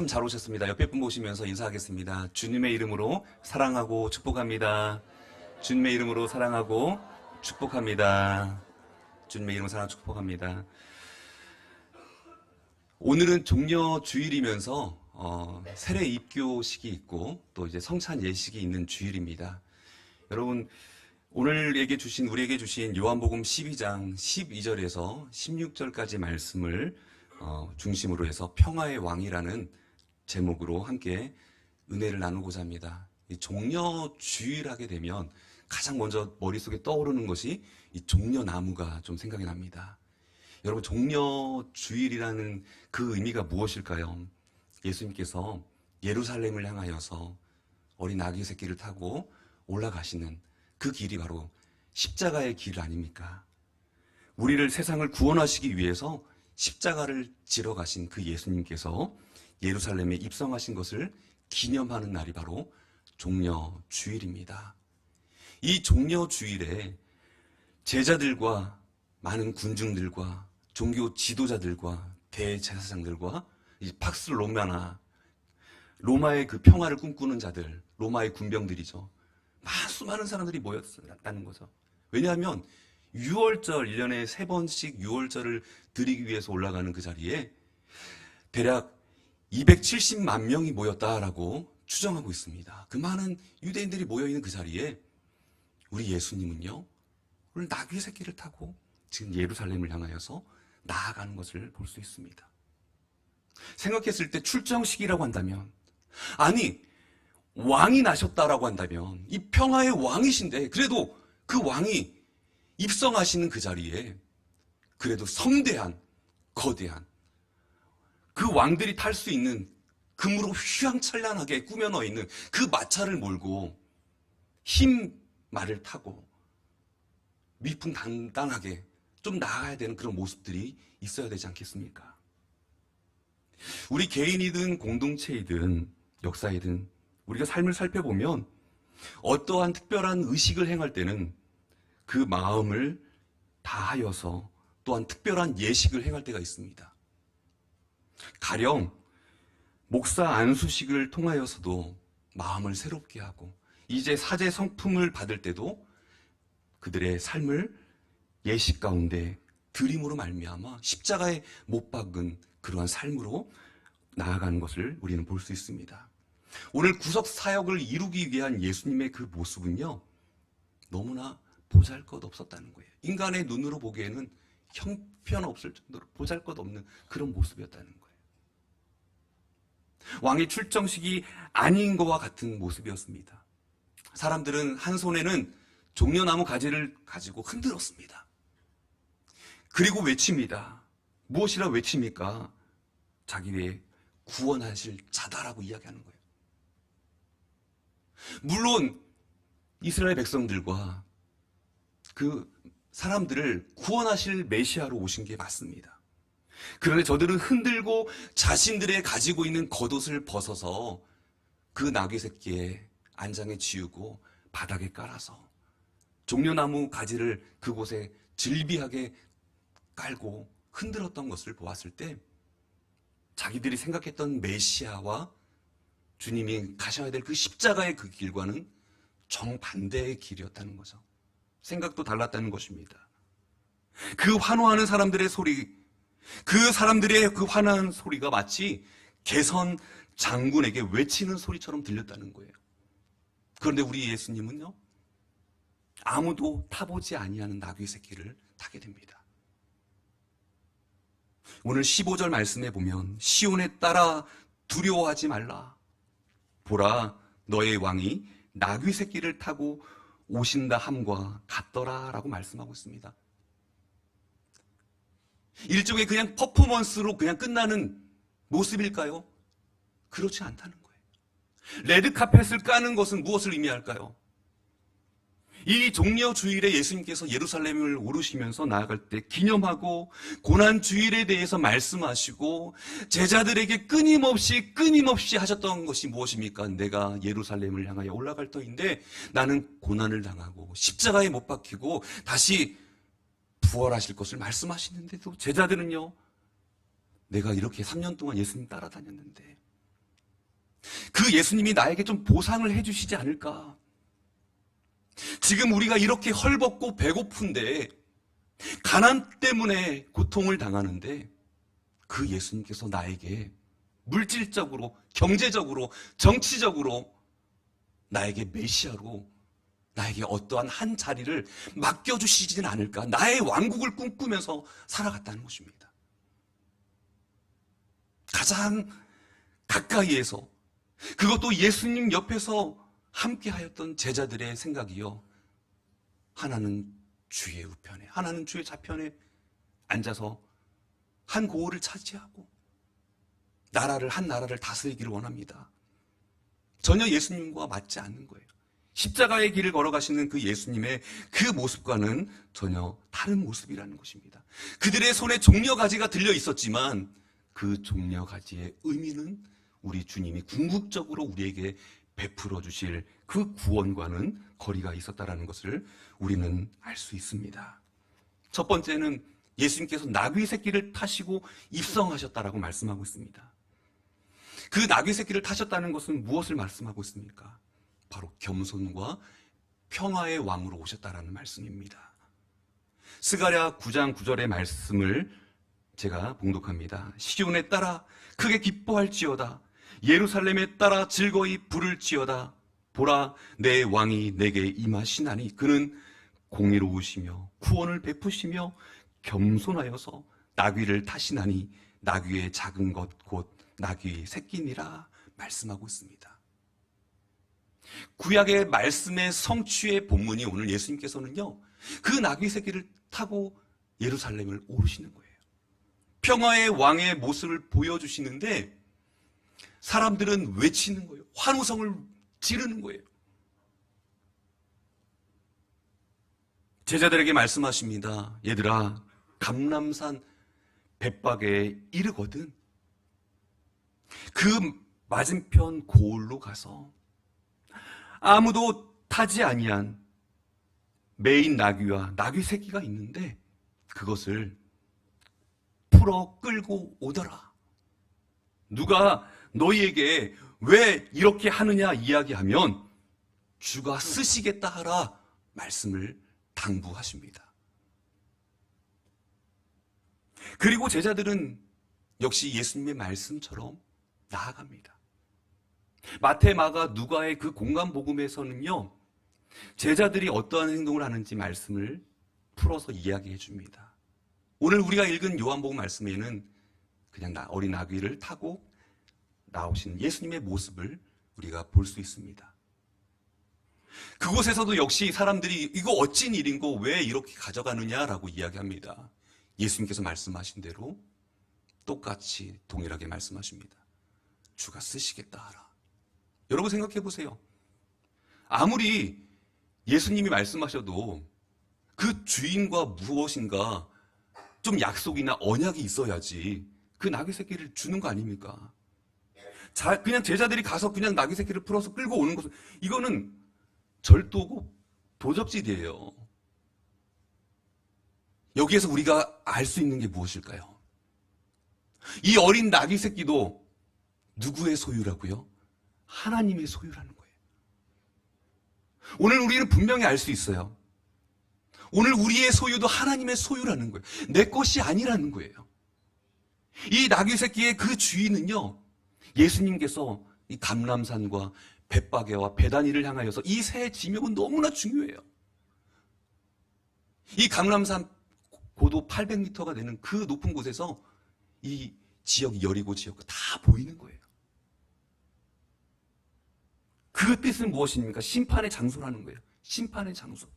참 잘 오셨습니다. 옆에 분 보시면서 인사하겠습니다. 주님의 이름으로 사랑하고 축복합니다. 주님의 이름으로 사랑하고 축복합니다. 주님의 이름으로 사랑하고 축복합니다. 오늘은 종려 주일이면서 어, 세례 입교식이 있고 또 이제 성찬 예식이 있는 주일입니다. 여러분 오늘에게 주신 우리에게 주신 요한복음 12장 12절에서 16절까지 말씀을 어, 중심으로 해서 평화의 왕이라는 제목으로 함께 은혜를 나누고자 합니다. 이 종려 주일하게 되면 가장 먼저 머릿속에 떠오르는 것이 이 종려 나무가 좀 생각이 납니다. 여러분 종려 주일이라는 그 의미가 무엇일까요? 예수님께서 예루살렘을 향하여서 어린 아기 새끼를 타고 올라가시는 그 길이 바로 십자가의 길 아닙니까? 우리를 세상을 구원하시기 위해서 십자가를 지러 가신 그 예수님께서 예루살렘에 입성하신 것을 기념하는 날이 바로 종려 주일입니다. 이 종려 주일에 제자들과 많은 군중들과 종교 지도자들과 대제사장들과 이 팍스 로마나 로마의 그 평화를 꿈꾸는 자들, 로마의 군병들이죠. 마- 수많은 사람들이 모였다는 거죠. 왜냐하면 6월절, 1년에 세 번씩 6월절을 드리기 위해서 올라가는 그 자리에 대략 270만 명이 모였다라고 추정하고 있습니다. 그 많은 유대인들이 모여있는 그 자리에 우리 예수님은요, 오늘 나귀 새끼를 타고 지금 예루살렘을 향하여서 나아가는 것을 볼 수 있습니다. 생각했을 때 출정식이라고 한다면, 아니, 왕이 나셨다라고 한다면, 이 평화의 왕이신데, 그래도 그 왕이 입성하시는 그 자리에, 그래도 성대한, 거대한, 그 왕들이 탈 수 있는 금으로 휘황찬란하게 꾸며 넣어 있는 그 마차를 몰고 흰 말을 타고 위풍당당하게 좀 나아가야 되는 그런 모습들이 있어야 되지 않겠습니까? 우리 개인이든 공동체이든 역사이든 우리가 삶을 살펴보면 어떠한 특별한 의식을 행할 때는 그 마음을 다하여서 또한 특별한 예식을 행할 때가 있습니다. 가령 목사 안수식을 통하여서도 마음을 새롭게 하고 이제 사제 성품을 받을 때도 그들의 삶을 예식 가운데 드림으로 말미암아 십자가에 못 박은 그러한 삶으로 나아가는 것을 우리는 볼 수 있습니다. 오늘 구속 사역을 이루기 위한 예수님의 그 모습은요 너무나 보잘것 없었다는 거예요. 인간의 눈으로 보기에는 형편없을 정도로 보잘것 없는 그런 모습이었다는 거예요. 왕의 출정식이 아닌 것과 같은 모습이었습니다. 사람들은 한 손에는 종려나무 가지를 가지고 흔들었습니다. 그리고 외칩니다. 무엇이라 외칩니까? 자기의 구원하실 자다라고 이야기하는 거예요. 물론 이스라엘 백성들과 그 사람들을 구원하실 메시아로 오신 게 맞습니다. 그런데 저들은 흔들고 자신들의 가지고 있는 겉옷을 벗어서 그 나귀 새끼의 안장에 지우고 바닥에 깔아서 종려나무 가지를 그곳에 질비하게 깔고 흔들었던 것을 보았을 때 자기들이 생각했던 메시아와 주님이 가셔야 될 그 십자가의 그 길과는 정반대의 길이었다는 거죠. 생각도 달랐다는 것입니다. 그 환호하는 사람들의 소리, 그 사람들의 그 환호하는 소리가 마치 개선 장군에게 외치는 소리처럼 들렸다는 거예요. 그런데 우리 예수님은요, 아무도 타보지 아니하는 나귀 새끼를 타게 됩니다. 오늘 15절 말씀에 보면 시온에 따라 두려워하지 말라. 보라 너의 왕이 나귀 새끼를 타고 오신다 함과 같더라라고 말씀하고 있습니다. 일종의 그냥 퍼포먼스로 그냥 끝나는 모습일까요? 그렇지 않다는 거예요. 레드 카펫을 까는 것은 무엇을 의미할까요? 이 종려 주일에 예수님께서 예루살렘을 오르시면서 나아갈 때 기념하고 고난 주일에 대해서 말씀하시고 제자들에게 끊임없이 끊임없이 하셨던 것이 무엇입니까? 내가 예루살렘을 향하여 올라갈 터인데 나는 고난을 당하고 십자가에 못 박히고 다시 부활하실 것을 말씀하시는데도 제자들은요. 내가 이렇게 3년 동안 예수님 따라다녔는데 그 예수님이 나에게 좀 보상을 해주시지 않을까? 지금 우리가 이렇게 헐벗고 배고픈데, 가난 때문에 고통을 당하는데, 그 예수님께서 나에게 물질적으로, 경제적으로, 정치적으로, 나에게 메시아로, 나에게 어떠한 한 자리를 맡겨주시지는 않을까? 나의 왕국을 꿈꾸면서 살아갔다는 것입니다. 가장 가까이에서 그것도 예수님 옆에서 함께 하였던 제자들의 생각이요. 하나는 주의 우편에, 하나는 주의 좌편에 앉아서 한 고을을 차지하고 나라를, 한 나라를 다스리기를 원합니다. 전혀 예수님과 맞지 않는 거예요. 십자가의 길을 걸어가시는 그 예수님의 그 모습과는 전혀 다른 모습이라는 것입니다. 그들의 손에 종려 가지가 들려 있었지만 그 종려 가지의 의미는 우리 주님이 궁극적으로 우리에게 베풀어 주실 그 구원과는 거리가 있었다라는 것을 우리는 알 수 있습니다. 첫 번째는 예수님께서 나귀 새끼를 타시고 입성하셨다라고 말씀하고 있습니다. 그 나귀 새끼를 타셨다는 것은 무엇을 말씀하고 있습니까? 바로 겸손과 평화의 왕으로 오셨다라는 말씀입니다. 스가랴 9장 9절의 말씀을 제가 봉독합니다. 시온에 따라 크게 기뻐할지어다. 예루살렘에 따라 즐거이 부를지어다. 보라 내 왕이 내게 임하시나니 그는 공의로우시며 구원을 베푸시며 겸손하여서 나귀를 타시나니 나귀의 작은 것 곧 나귀의 새끼니라 말씀하고 있습니다. 구약의 말씀의 성취의 본문이 오늘 예수님께서는요, 그 나귀 새끼를 타고 예루살렘을 오르시는 거예요. 평화의 왕의 모습을 보여주시는데, 사람들은 외치는 거예요. 환호성을 지르는 거예요. 제자들에게 말씀하십니다. 얘들아, 감람산 벳박에 이르거든. 그 맞은편 고을로 가서 아무도 타지 아니한 메인 나귀와 나귀 새끼가 있는데 그것을 풀어 끌고 오더라. 누가 너희에게 왜 이렇게 하느냐 이야기하면 주가 쓰시겠다 하라 말씀을 당부하십니다. 그리고 제자들은 역시 예수님의 말씀처럼 나아갑니다. 마태, 마가, 누가의 그 공간 복음에서는요, 제자들이 어떠한 행동을 하는지 말씀을 풀어서 이야기해 줍니다. 오늘 우리가 읽은 요한복음 말씀에는 그냥 어린 아귀를 타고 나오신 예수님의 모습을 우리가 볼 수 있습니다. 그곳에서도 역시 사람들이 이거 어찐 일인고 왜 이렇게 가져가느냐라고 이야기합니다. 예수님께서 말씀하신 대로 똑같이 동일하게 말씀하십니다. 주가 쓰시겠다 하라. 여러분 생각해 보세요. 아무리 예수님이 말씀하셔도 그 주인과 무엇인가 좀 약속이나 언약이 있어야지 그 나귀 새끼를 주는 거 아닙니까? 자, 그냥 제자들이 가서 그냥 나귀 새끼를 풀어서 끌고 오는 것은 이거는 절도고 도적질이에요. 여기에서 우리가 알 수 있는 게 무엇일까요? 이 어린 나귀 새끼도 누구의 소유라고요? 하나님의 소유라는 거예요. 오늘 우리는 분명히 알 수 있어요. 오늘 우리의 소유도 하나님의 소유라는 거예요. 내 것이 아니라는 거예요. 이 나귀 새끼의 그 주인은요, 예수님께서 이 감람산과 벳바게와 베다니를 향하여서 이 세 지명은 너무나 중요해요. 이 감람산 고도 800m가 되는 그 높은 곳에서 이 지역이 여리고 지역 다 보이는 거예요. 그 뜻은 무엇입니까? 심판의 장소라는 거예요. 심판의 장소.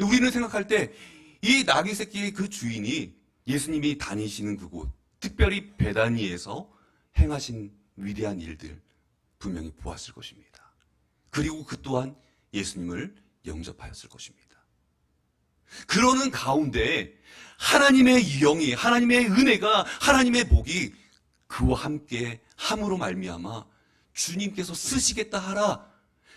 우리는 생각할 때이 나귀 새끼의 그 주인이 예수님이 다니시는 그곳, 특별히 베다니에서 행하신 위대한 일들 분명히 보았을 것입니다. 그리고 그 또한 예수님을 영접하였을 것입니다. 그러는 가운데 하나님의 영이 하나님의 은혜가 하나님의 복이 그와 함께 함으로 말미암아 주님께서 쓰시겠다 하라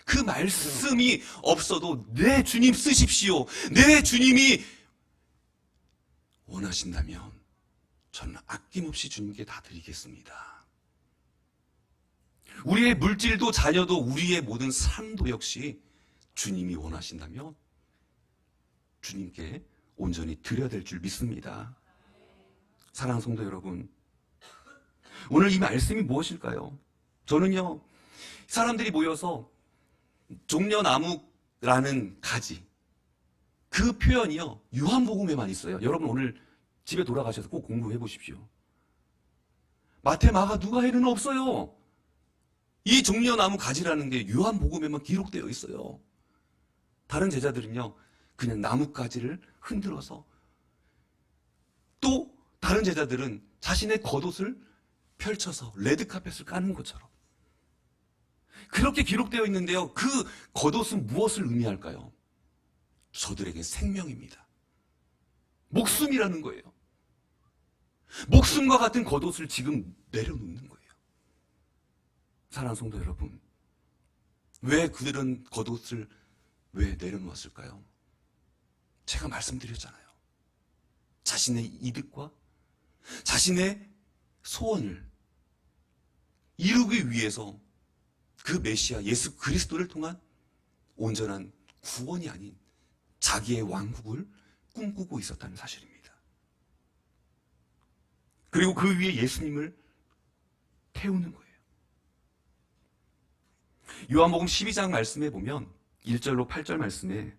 그 말씀이 없어도 내 주님 쓰십시오 내 주님이 원하신다면 저는 아낌없이 주님께 다 드리겠습니다 우리의 물질도 자녀도 우리의 모든 삶도 역시 주님이 원하신다면 주님께 온전히 드려야 될 줄 믿습니다. 사랑하는 성도 여러분, 오늘 이 말씀이 무엇일까요? 저는요, 사람들이 모여서 종려나무라는 가지, 그 표현이요, 요한복음에만 있어요. 여러분 오늘 집에 돌아가셔서 꼭 공부해 보십시오. 마태, 마가, 누가에는 없어요. 이 종려나무 가지라는 게 요한복음에만 기록되어 있어요. 다른 제자들은요, 그냥 나뭇가지를 흔들어서 또 다른 제자들은 자신의 겉옷을 펼쳐서 레드카펫을 까는 것처럼 그렇게 기록되어 있는데요. 그 겉옷은 무엇을 의미할까요? 저들에게 생명입니다. 목숨이라는 거예요. 목숨과 같은 겉옷을 지금 내려놓는 거예요. 사랑하는 성도 여러분, 왜 그들은 겉옷을 왜 내려놓았을까요? 제가 말씀드렸잖아요. 자신의 이득과 자신의 소원을 이루기 위해서 그 메시아 예수 그리스도를 통한 온전한 구원이 아닌 자기의 왕국을 꿈꾸고 있었다는 사실입니다. 그리고 그 위에 예수님을 태우는 거예요. 요한복음 12장 말씀에 보면 1절로 8절 말씀에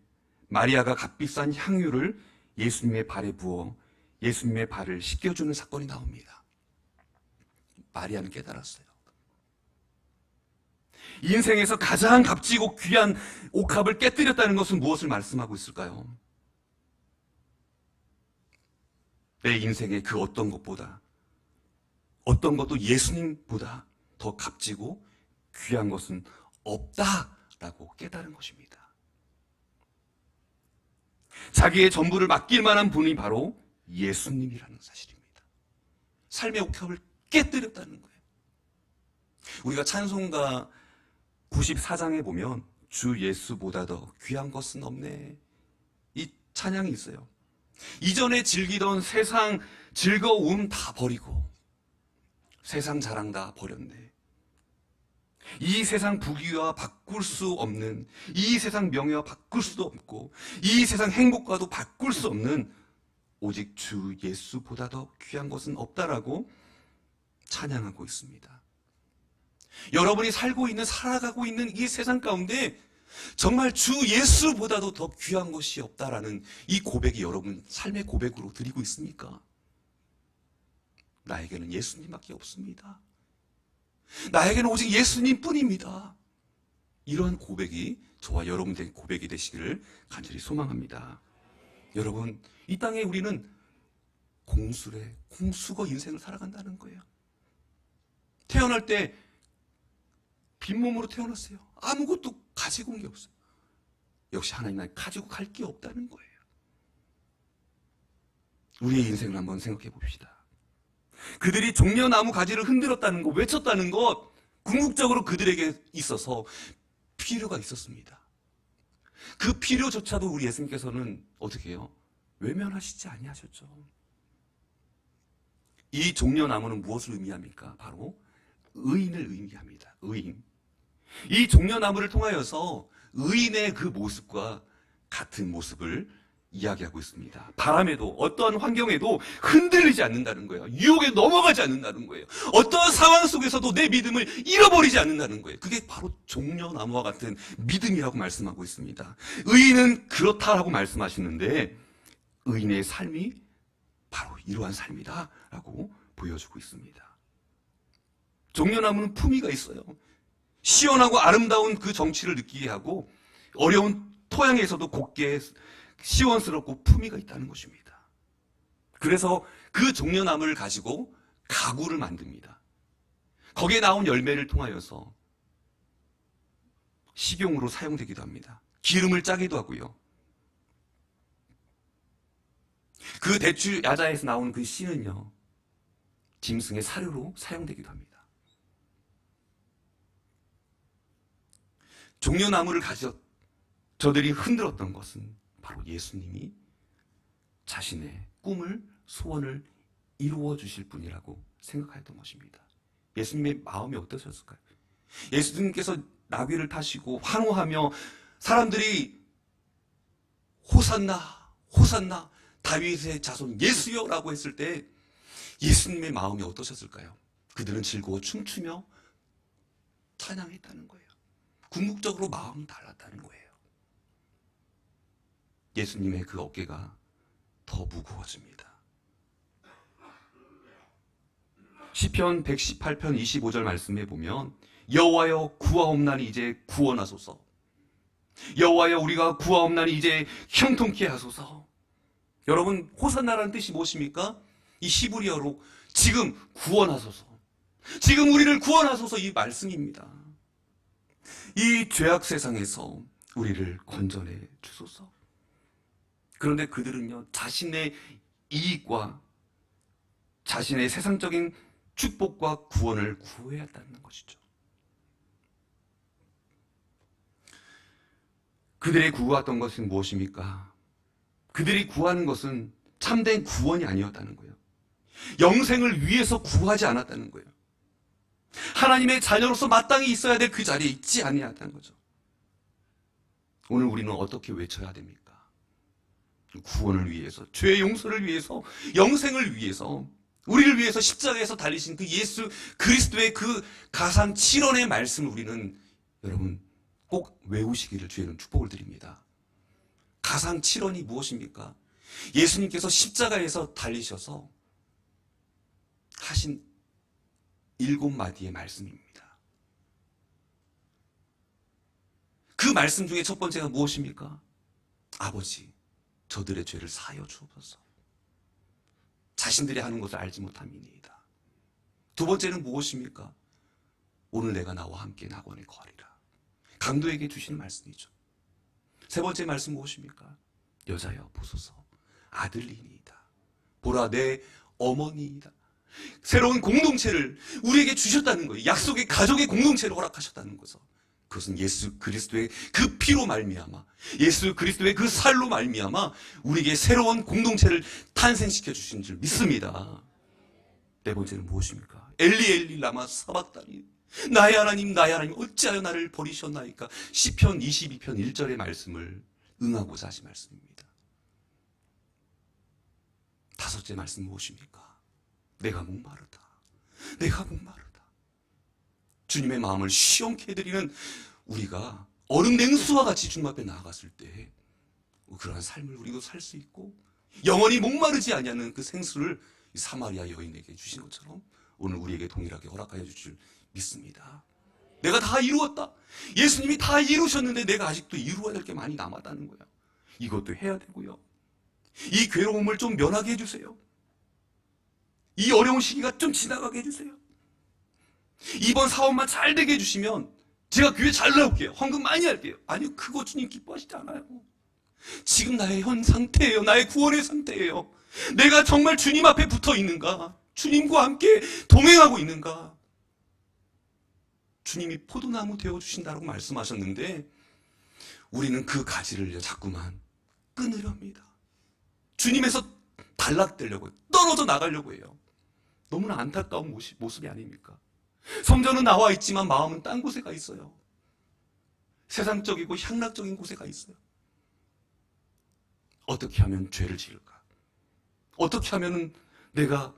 마리아가 값비싼 향유를 예수님의 발에 부어 예수님의 발을 씻겨주는 사건이 나옵니다. 마리아는 깨달았어요. 인생에서 가장 값지고 귀한 옥합을 깨뜨렸다는 것은 무엇을 말씀하고 있을까요? 내 인생의 그 어떤 것보다 어떤 것도 예수님보다 더 값지고 귀한 것은 없다라고 깨달은 것입니다. 자기의 전부를 맡길 만한 분이 바로 예수님이라는 사실입니다. 삶의 옥합을 깨뜨렸다는 거예요. 우리가 찬송가 94장에 보면 주 예수보다 더 귀한 것은 없네. 이 찬양이 있어요. 이전에 즐기던 세상 즐거움 다 버리고 세상 자랑 다 버렸네. 이 세상 부귀와 바꿀 수 없는 이 세상 명예와 바꿀 수도 없고 이 세상 행복과도 바꿀 수 없는 오직 주 예수보다 더 귀한 것은 없다라고 찬양하고 있습니다. 여러분이 살고 있는 살아가고 있는 이 세상 가운데 정말 주 예수보다도 더 귀한 것이 없다라는 이 고백이 여러분 삶의 고백으로 드리고 있습니까? 나에게는 예수님밖에 없습니다. 나에게는 오직 예수님 뿐입니다. 이러한 고백이 저와 여러분들의 고백이 되시기를 간절히 소망합니다. 여러분, 이 땅에 우리는 공수래, 공수거 인생을 살아간다는 거예요. 태어날 때 빈몸으로 태어났어요. 아무것도 가지고 온 게 없어요. 역시 하나님 날 가지고 갈 게 없다는 거예요. 우리의 인생을 한번 생각해 봅시다. 그들이 종려나무 가지를 흔들었다는 것, 외쳤다는 것, 궁극적으로 그들에게 있어서 필요가 있었습니다. 그 필요조차도 우리 예수님께서는 어떻게 해요? 외면하시지 아니하셨죠. 이 종려나무는 무엇을 의미합니까? 바로 의인을 의미합니다. 의인. 이 종려나무를 통하여서 의인의 그 모습과 같은 모습을 이야기하고 있습니다. 바람에도 어떠한 환경에도 흔들리지 않는다는 거예요. 유혹에 넘어가지 않는다는 거예요. 어떠한 상황 속에서도 내 믿음을 잃어버리지 않는다는 거예요. 그게 바로 종려나무와 같은 믿음이라고 말씀하고 있습니다. 의인은 그렇다라고 말씀하시는데 의인의 삶이 바로 이러한 삶이다라고 보여주고 있습니다. 종려나무는 품위가 있어요. 시원하고 아름다운 그 정취를 느끼게 하고 어려운 토양에서도 곱게 시원스럽고 품위가 있다는 것입니다. 그래서 그 종려나무를 가지고 가구를 만듭니다. 거기에 나온 열매를 통하여서 식용으로 사용되기도 합니다. 기름을 짜기도 하고요. 그 대추 야자에서 나온 그 씨는요, 짐승의 사료로 사용되기도 합니다. 종려나무를 가져 저들이 흔들었던 것은 바로 예수님이 자신의 꿈을 소원을 이루어 주실 분이라고 생각했던 것입니다. 예수님의 마음이 어떠셨을까요? 예수님께서 나귀를 타시고 환호하며 사람들이 호산나, 호산나, 다윗의 자손 예수여라고 했을 때 예수님의 마음이 어떠셨을까요? 그들은 즐거워 춤추며 찬양했다는 거예요. 궁극적으로 마음이 달랐다는 거예요. 예수님의 그 어깨가 더 무거워집니다. 시편 118편 25절 말씀에 보면 여호와여 구하옵나니 이제 구원하소서. 여호와여 우리가 구하옵나니 이제 형통케 하소서. 여러분 호산나라는 뜻이 무엇입니까? 이 히브리어로 지금 구원하소서. 지금 우리를 구원하소서 이 말씀입니다. 이 죄악 세상에서 우리를 건져내 주소서. 그런데 그들은요, 자신의 이익과 자신의 세상적인 축복과 구원을 구해야 한다는 것이죠. 그들이 구하던 것은 무엇입니까? 그들이 구하는 것은 참된 구원이 아니었다는 거예요. 영생을 위해서 구하지 않았다는 거예요. 하나님의 자녀로서 마땅히 있어야 될 그 자리에 있지 아니했다는 거죠. 오늘 우리는 어떻게 외쳐야 됩니까? 구원을 위해서, 죄의 용서를 위해서, 영생을 위해서, 우리를 위해서 십자가에서 달리신 그 예수 그리스도의 그 가상 7원의 말씀을 우리는 여러분 꼭 외우시기를 주의는 축복을 드립니다. 가상 7원이 무엇입니까? 예수님께서 십자가에서 달리셔서 하신 일곱 마디의 말씀입니다. 그 말씀 중에 첫 번째가 무엇입니까? 아버지, 저들의 죄를 사여 주옵소서. 자신들이 하는 것을 알지 못함이니이다. 두 번째는 무엇입니까? 오늘 내가 나와 함께 낙원에 거하리라. 강도에게 주시는 말씀이죠. 세 번째 말씀 무엇입니까? 여자여 보소서 아들이니이다. 보라 내 어머니이다. 새로운 공동체를 우리에게 주셨다는 거예요. 약속의 가족의 공동체를 허락하셨다는 거죠. 그것은 예수 그리스도의 그 피로 말미암아 예수 그리스도의 그 살로 말미암아 우리에게 새로운 공동체를 탄생시켜 주신 줄 믿습니다. 네 번째는 무엇입니까? 엘리 엘리 라마 사박다니 나의 하나님 나의 하나님 어찌하여 나를 버리셨나이까 시편 22편 1절의 말씀을 응하고자 하신 말씀입니다. 다섯째 말씀 무엇입니까? 내가 목마르다. 내가 목마르다. 주님의 마음을 시원케 해드리는 우리가 얼음 냉수와 같이 주님 앞에 나아갔을 때 그러한 삶을 우리도 살 수 있고 영원히 목마르지 아니하는 그 생수를 이 사마리아 여인에게 주신 것처럼 오늘 우리에게 동일하게 허락하여 주실 믿습니다. 내가 다 이루었다. 예수님이 다 이루셨는데 내가 아직도 이루어야 될 게 많이 남았다는 거야. 이것도 해야 되고요. 이 괴로움을 좀 면하게 해주세요. 이 어려운 시기가 좀 지나가게 해주세요. 이번 사업만 잘 되게 해주시면 제가 교회 잘 나올게요. 헌금 많이 할게요. 아니요, 그거 주님 기뻐하시지 않아요. 지금 나의 현 상태예요. 나의 구원의 상태예요. 내가 정말 주님 앞에 붙어 있는가? 주님과 함께 동행하고 있는가? 주님이 포도나무 되어 주신다고 말씀하셨는데 우리는 그 가지를 자꾸만 끊으려 합니다. 주님에서 단락되려고 떨어져 나가려고 해요. 너무나 안타까운 모습, 모습이 아닙니까? 성전은 나와 있지만 마음은 딴 곳에 가 있어요. 세상적이고 향락적인 곳에 가 있어요. 어떻게 하면 죄를 지을까? 어떻게 하면 내가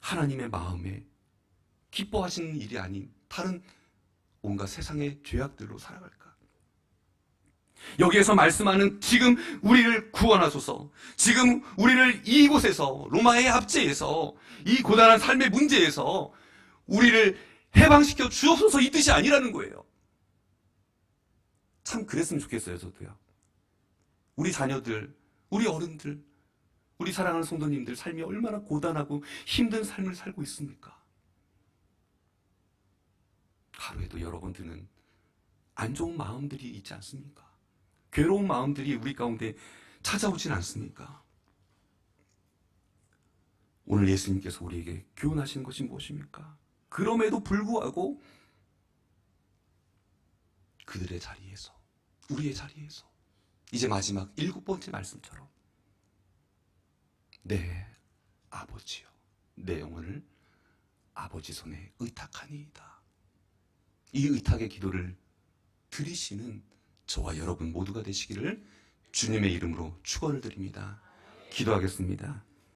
하나님의 마음에 기뻐하시는 일이 아닌 다른 온갖 세상의 죄악들로 살아갈까? 여기에서 말씀하는 지금 우리를 구원하소서. 지금 우리를 이곳에서 로마의 압제에서 이 고단한 삶의 문제에서 우리를 해방시켜 주옵소서 이 뜻이 아니라는 거예요. 참 그랬으면 좋겠어요, 저도요. 우리 자녀들, 우리 어른들, 우리 사랑하는 성도님들 삶이 얼마나 고단하고 힘든 삶을 살고 있습니까? 하루에도 여러 번 드는 안 좋은 마음들이 있지 않습니까? 괴로운 마음들이 우리 가운데 찾아오진 않습니까? 오늘 예수님께서 우리에게 교훈하신 것이 무엇입니까? 그럼에도 불구하고 그들의 자리에서, 우리의 자리에서, 이제 마지막 일곱 번째 말씀처럼, 내 아버지요, 내 영혼을 아버지 손에 의탁하니이다. 이 의탁의 기도를 드리시는 저와 여러분 모두가 되시기를 주님의 이름으로 축원을 드립니다. 기도하겠습니다.